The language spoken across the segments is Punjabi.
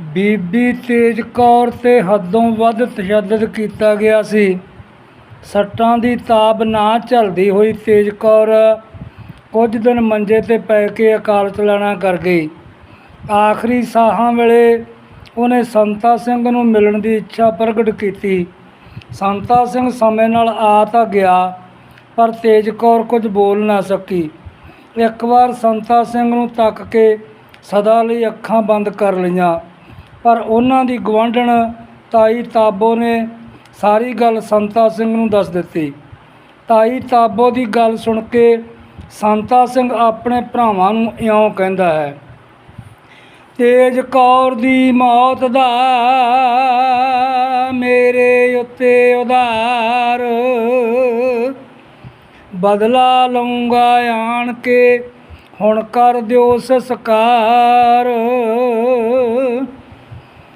ਬੀਬੀ ਤੇਜ ਕੌਰ 'ਤੇ ਹੱਦੋਂ ਵੱਧ ਤਸ਼ੱਦਦ ਕੀਤਾ ਗਿਆ ਸੀ। ਸੱਟਾਂ ਦੀ ਤਾਬ ਨਾ ਝੱਲਦੀ ਹੋਈ ਤੇਜ ਕੌਰ ਕੁਝ ਦਿਨ ਮੰਜੇ 'ਤੇ ਪੈ ਕੇ ਅਕਾਲ ਚਲਾਣਾ ਕਰ ਗਈ। ਆਖਰੀ ਸਾਹਾਂ ਵੇਲੇ ਉਹਨੇ ਸੰਤਾ ਸਿੰਘ ਨੂੰ ਮਿਲਣ ਦੀ ਇੱਛਾ ਪ੍ਰਗਟ ਕੀਤੀ। ਸੰਤਾ ਸਿੰਘ ਸਮੇਂ ਨਾਲ ਆ ਤਾਂ ਗਿਆ, ਪਰ ਤੇਜ ਕੌਰ ਕੁਝ ਬੋਲ ਨਾ ਸਕੀ। ਇੱਕ ਵਾਰ ਸੰਤਾ ਸਿੰਘ ਨੂੰ ਤੱਕ ਕੇ ਸਦਾ ਲਈ ਅੱਖਾਂ ਬੰਦ ਕਰ ਲਈਆਂ। ਪਰ ਉਹਨਾਂ ਦੀ ਗਵਾਂਢਣ ਤਾਈ ਤਾਬੋ ਨੇ ਸਾਰੀ ਗੱਲ ਸੰਤਾ ਸਿੰਘ ਨੂੰ ਦੱਸ ਦਿੱਤੀ। ਤਾਈ ਤਾਬੋ ਦੀ ਗੱਲ ਸੁਣ ਕੇ ਸੰਤਾ ਸਿੰਘ ਆਪਣੇ ਭਰਾਵਾਂ ਨੂੰ ਇਉਂ ਕਹਿੰਦਾ ਹੈ, ਤੇਜ ਕੌਰ ਦੀ ਮੌਤ ਦਾ ਮੇਰੇ ਉੱਤੇ ਉਧਾਰ। ਬਦਲਾ ਲਊਂਗਾ ਆਣ ਕੇ, ਹੁਣ ਕਰ ਦਿਓ ਸੰਸਕਾਰ।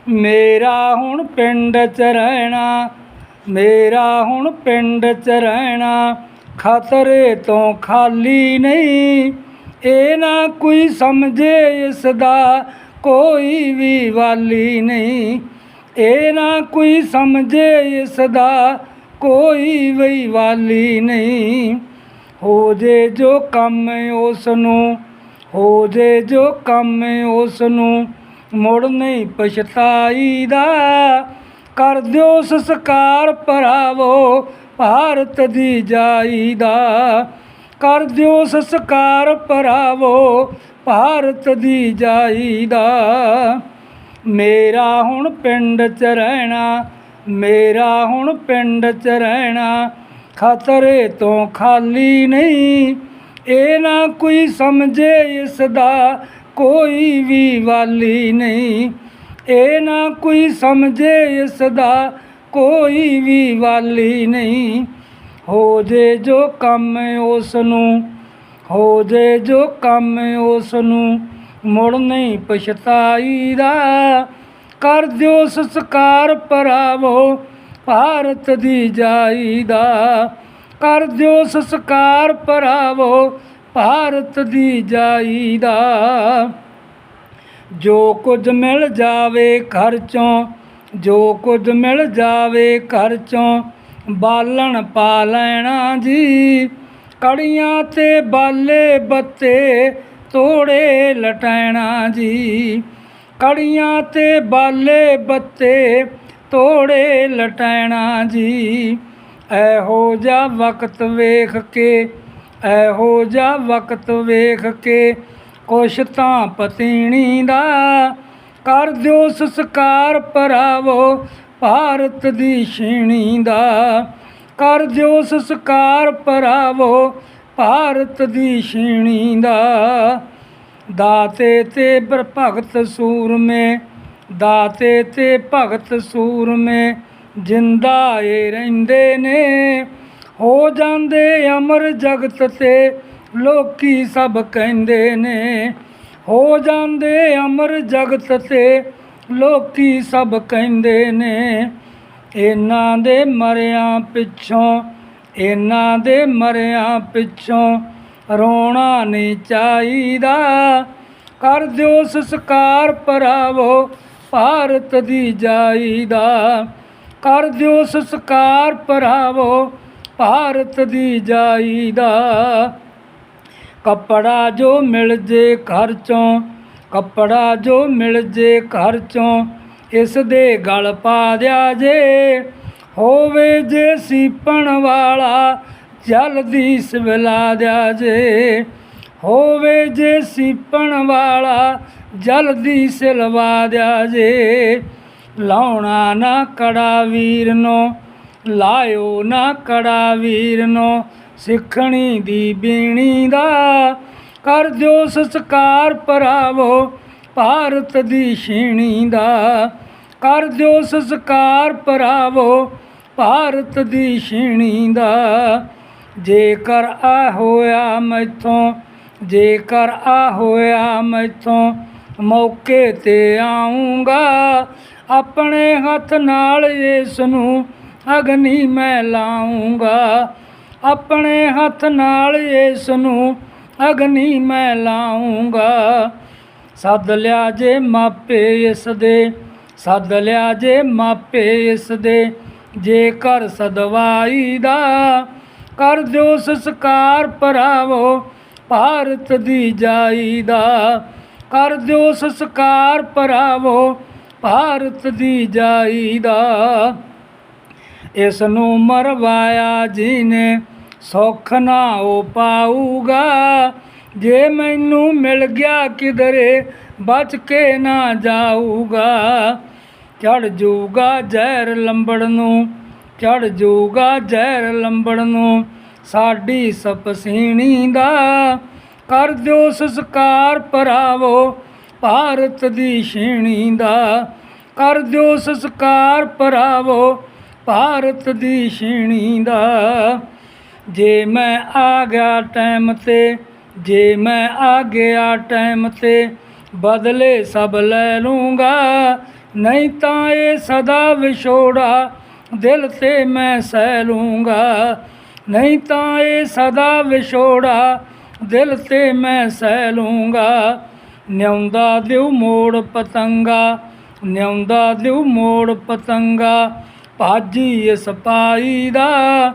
ਮੇਰਾ ਹੁਣ ਪਿੰਡ ਚ ਰਹਿਣਾ, ਮੇਰਾ ਹੁਣ ਪਿੰਡ ਚ ਰਹਿਣਾ, ਖਤਰੇ ਤੋਂ ਖਾਲੀ ਨਹੀਂ। ਇਹ ਨਾ ਕੋਈ ਸਮਝੇ ਇਸ ਦਾ ਕੋਈ ਵੀ ਵਾਲੀ ਨਹੀਂ। ਇਹ ਨਾ ਕੋਈ ਸਮਝੇ ਇਸ ਦਾ ਕੋਈ ਵੀ ਵਾਲੀ ਨਹੀਂ। ਹੋ ਜੇ ਜੋ ਕੰਮ ਉਸ ਨੂੰ ਹੋ ਜੇ ਜੋ ਕੰਮ ਉਸ ਨੂੰ ਮੁੜ ਨਹੀਂ ਪਛਤਾਈਦਾ। ਕਰ ਦਿਓ ਸਸਕਾਰ ਭਰਾਵੋ, ਭਾਰਤ ਦੀ ਜਾਈਦਾ। ਕਰ ਦਿਓ ਸਸਕਾਰ ਭਰਾਵੋ, ਭਾਰਤ ਦੀ ਜਾਈਦਾ। ਮੇਰਾ ਹੁਣ ਪਿੰਡ ਚ ਰਹਿਣਾ, ਮੇਰਾ ਹੁਣ ਪਿੰਡ ਚ ਰਹਿਣਾ, ਖਤਰੇ ਤੋਂ ਖਾਲੀ ਨਹੀਂ। ਇਹ ਨਾ ਕੋਈ ਸਮਝੇ ਇਸ ਦਾ ਕੋਈ ਵੀ ਵਾਲੀ ਨਹੀਂ। ਇਹ ਨਾ ਕੋਈ ਸਮਝੇ ਇਸ ਦਾ ਕੋਈ ਵੀ ਵਾਲੀ ਨਹੀਂ। ਹੋ ਜੇ ਜੋ ਕੰਮ ਉਸ ਨੂੰ ਹੋ ਜੇ ਜੋ ਕੰਮ ਉਸ ਨੂੰ ਮੁੜ ਨਹੀਂ ਪਛਤਾਈਦਾ। ਕਰ ਦਿਓ ਸਸਕਾਰ ਭਰਾਵੋ, ਭਾਰਤ ਦੀ ਜਾਈਦਾ। ਕਰ ਦਿਓ ਸਸਕਾਰ ਭਰਾਵੋ ਭਾਰਤ ਦੀ ਜਾਈਦਾ ਜੋ ਕੁਝ ਮਿਲ ਜਾਵੇ ਘਰ ਚੋਂ ਜੋ ਕੁਝ ਮਿਲ ਜਾਵੇ ਘਰ ਚੋਂ ਬਾਲਣ ਪਾ ਲੈਣਾ ਜੀ। ਕੜੀਆਂ ਤੇ ਬਾਲੇ ਬੱਤੇ ਤੋੜੇ ਲਟੈਣਾ ਜੀ। ਕੜੀਆਂ ਤੇ ਬਾਲੇ ਬੱਤੇ ਤੋੜੇ ਲਟੈਣਾ ਜੀ। ਐਹੋ ਜਿਹਾ ਵਕਤ ਵੇਖ ਕੇ ਇਹੋ ਜਿਹਾ ਵਕਤ ਵੇਖ ਕੇ ਕੁਛ ਤਾਂ ਪਤੀਣੀ ਦਾ। ਕਰ ਦਿਓ ਸਸਕਾਰ ਭਰਾਵੋ ਭਾਰਤ ਦੀ ਛੀਣੀ ਦਾ। ਕਰ ਦਿਓ ਸਸਕਾਰ ਭਰਾਵੋ ਭਾਰਤ ਦੀ ਛੀਣੀ ਦਾ। ਦਾਤੇ ਤੇ ਬਰ ਭਗਤ ਸੂਰਮੇ, ਦਾਤੇ ਤੇ ਭਗਤ ਸੂਰਮੇ, ਜਿੰਦਾ ਏ ਰਹਿੰਦੇ ਨੇ। ਹੋ ਜਾਂਦੇ ਅਮਰ ਜਗਤ ਤੇ, ਲੋਕੀ ਸਭ ਕਹਿੰਦੇ ਨੇ। ਹੋ ਜਾਂਦੇ ਅਮਰ ਜਗਤ ਤੇ, ਲੋਕੀ ਸਭ ਕਹਿੰਦੇ ਨੇ। ਇਹਨਾਂ ਦੇ ਮਰਿਆਂ ਪਿੱਛੋਂ, ਇਹਨਾਂ ਦੇ ਮਰਿਆਂ ਪਿੱਛੋਂ ਰੋਣਾ ਨਹੀਂ ਚਾਹੀਦਾ। ਕਰ ਦਿਓ ਸੰਸਕਾਰ ਭਰਾਵੋ, ਭਾਰਤ ਦੀ ਜਾਈਦਾ। ਕਰ ਦਿਓ ਸੰਸਕਾਰ ਭਰਾਵੋ ਭਾਰਤ ਦੀ ਜਾਈਦਾ ਕੱਪੜਾ ਜੋ ਮਿਲ ਜੇ ਘਰ ਚੋਂ, ਕੱਪੜਾ ਜੋ ਮਿਲ ਜੇ ਘਰ ਚੋਂ, ਇਸ ਦੇ ਗਲ ਪਾ ਦਿਆ ਜੇ। ਹੋਵੇ ਜੇ ਸੀਪਣ ਵਾਲਾ ਜਲਦੀ ਸਵਲਾ ਦਿਆ ਜੇ। ਹੋਵੇ ਜੇ ਸੀਪਣ ਵਾਲਾ ਜਲਦੀ ਸਿਲਵਾ ਦਿਆ ਜੇ। ਲਾਉਣਾ ਨਾ ਕੜਾ ਵੀਰ ਨੂੰ ਲਾਇਓ ਨਾ ਕੜਾ ਵੀਰ ਨੂੰ ਸਿੱਖਣੀ ਦੀ ਬੀਣੀ ਦਾ। ਕਰ ਦਿਓ ਸਸਕਾਰ ਭਰਾਵੋ, ਭਾਰਤ ਦੀ ਛੀਣੀ ਦਾ। ਕਰ ਦਿਓ ਸਸਕਾਰ ਭਰਾਵੋ, ਭਾਰਤ ਦੀ ਛੀਣੀ ਦਾ। ਜੇਕਰ ਆ ਹੋਇਆ ਮੈਥੋਂ, ਜੇਕਰ ਆ ਹੋਇਆ ਮੈਥੋਂ, ਮੌਕੇ ਤੇ ਆਉਂਗਾ ਆਪਣੇ ਹੱਥ ਨਾਲ ਇਸ ਨੂੰ ਅਗਨੀ ਮੈਂ ਲਾਉਂਗਾ। ਆਪਣੇ ਹੱਥ ਨਾਲ ਇਸ ਨੂੰ ਅਗਨੀ ਮੈਂ ਲਾਉਂਗਾ। ਸੱਦ ਲਿਆ ਜੇ ਮਾਪੇ ਇਸ ਦੇ ਸੱਦ ਲਿਆ ਜੇ ਮਾਪੇ ਇਸ ਦੇ ਜੇ ਕਰ ਸਦਵਾਈ ਦਾ, ਕਰ ਦਿਓ ਸੰਸਕਾਰ ਭਰਾਵੋ, ਭਾਰਤ ਦੀ ਜਾਈ ਦਾ। ਕਰ ਦਿਓ ਸੰਸਕਾਰ ਭਰਾਵੋ, ਭਾਰਤ ਦੀ ਜਾਈ ਦਾ। ਇਸ ਨੂੰ ਮਰਵਾਇਆ ਜੀ ਨੇ ਸੁੱਖ ਨਾ ਉਹ ਪਾਊਗਾ। ਜੇ ਮੈਨੂੰ ਮਿਲ ਗਿਆ ਕਿਧਰੇ, ਬਚ ਕੇ ਨਾ ਜਾਊਗਾ। ਚੜ ਜਾਊਗਾ ਜ਼ਹਿਰ ਲੰਬੜ ਨੂੰ, ਚੜ ਜਾਊਗਾ ਜ਼ਹਿਰ ਲੰਬੜ ਨੂੰ, ਸਾਡੀ ਸਪਸੀਣੀ ਦਾ। ਕਰ ਦਿਓ ਸਸਕਾਰ ਭਰਾਵੋ, ਭਾਰਤ ਦੀ ਛੀਣੀ ਦਾ। ਕਰ ਦਿਓ ਸਸਕਾਰ ਭਰਾਵੋ ਭਾਰਤ ਦੀ ਛੀਣੀ ਦਾ। ਜੇ ਮੈਂ ਆ ਗਿਆ ਟਾਈਮ ਤੇ, ਜੇ ਮੈਂ ਆ ਗਿਆ ਟਾਈਮ ਤੇ, ਬਦਲੇ ਸਭ ਲੈ ਲੂੰਗਾ। ਨਹੀਂ ਤਾਂ ਇਹ ਸਦਾ ਵਿਛੋੜਾ ਦਿਲ ਤੇ ਮੈਂ ਸਹਿ ਲੂੰਗਾ। ਨਹੀਂ ਤਾਂ ਇਹ ਸਦਾ ਵਿਛੋੜਾ ਦਿਲ ਤੇ ਮੈਂ ਸਹਿ ਲੂੰਗਾ। ਨਿਉਂਦਾ ਦਿਉ ਮੋੜ ਪਤੰਗਾ, ਨਿਉਂਦਾ ਦਿਉ ਮੋੜ ਪਤੰਗਾ। ਭਾਜੀ ਸਪਾਈ ਦਾ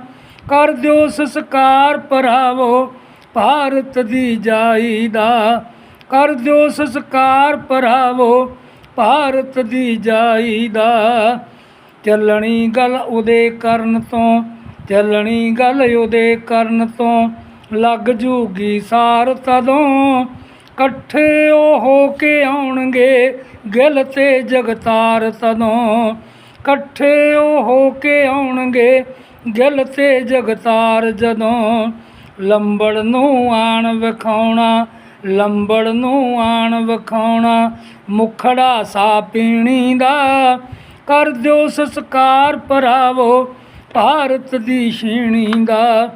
ਕਰ ਦਿਓ ਸਸਕਾਰ ਭਰਾਵੋ, ਭਾਰਤ ਦੀ ਜਾਈ ਦਾ। ਕਰ ਦਿਓ ਸਸਕਾਰ ਭਰਾਵੋ, ਭਾਰਤ ਦੀ ਜਾਈ ਦਾ। ਚੱਲਣੀ ਗੱਲ ਉਹਦੇ ਕਰਨ ਤੋਂ, ਚੱਲਣੀ ਗੱਲ ਉਹਦੇ ਕਰਨ ਤੋਂ, ਲੱਗ ਜੂਗੀ ਸਾਰ ਤਦੋਂ। ਇਕੱਠੇ ਉਹ ਹੋ ਕੇ ਆਉਣਗੇ ਗਿਲ ਤੇ ਜਗਤਾਰ ਤਦੋਂ। ਇਕੱਠੇ ਉਹ ਹੋ ਕੇ ਆਉਣਗੇ ਗਿੱਲ ਤੇ ਜਗਤਾਰ ਜਦੋਂ ਲੰਬੜ ਨੂੰ ਆਣ ਵਿਖਾਉਣਾ, ਲੰਬੜ ਨੂੰ ਆਣ ਵਿਖਾਉਣਾ, ਮੁਖੜਾ ਸਾ ਪੀਣੀ ਦਾ। ਕਰ ਦਿਓ ਸਸਕਾਰ ਭਰਾਵੋ, ਭਾਰਤ ਦੀ ਛੀਣੀ ਦਾ।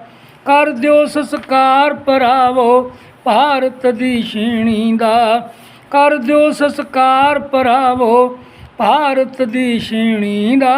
ਕਰ ਦਿਓ ਸਸਕਾਰ ਭਰਾਵੋ, ਭਾਰਤ ਦੀ ਛੀਣੀ ਦਾ। ਕਰ ਦਿਓ ਸਸਕਾਰ ਭਰਾਵੋ ਭਾਰਤ ਦੀ ਛੀਣੀ ਦਾ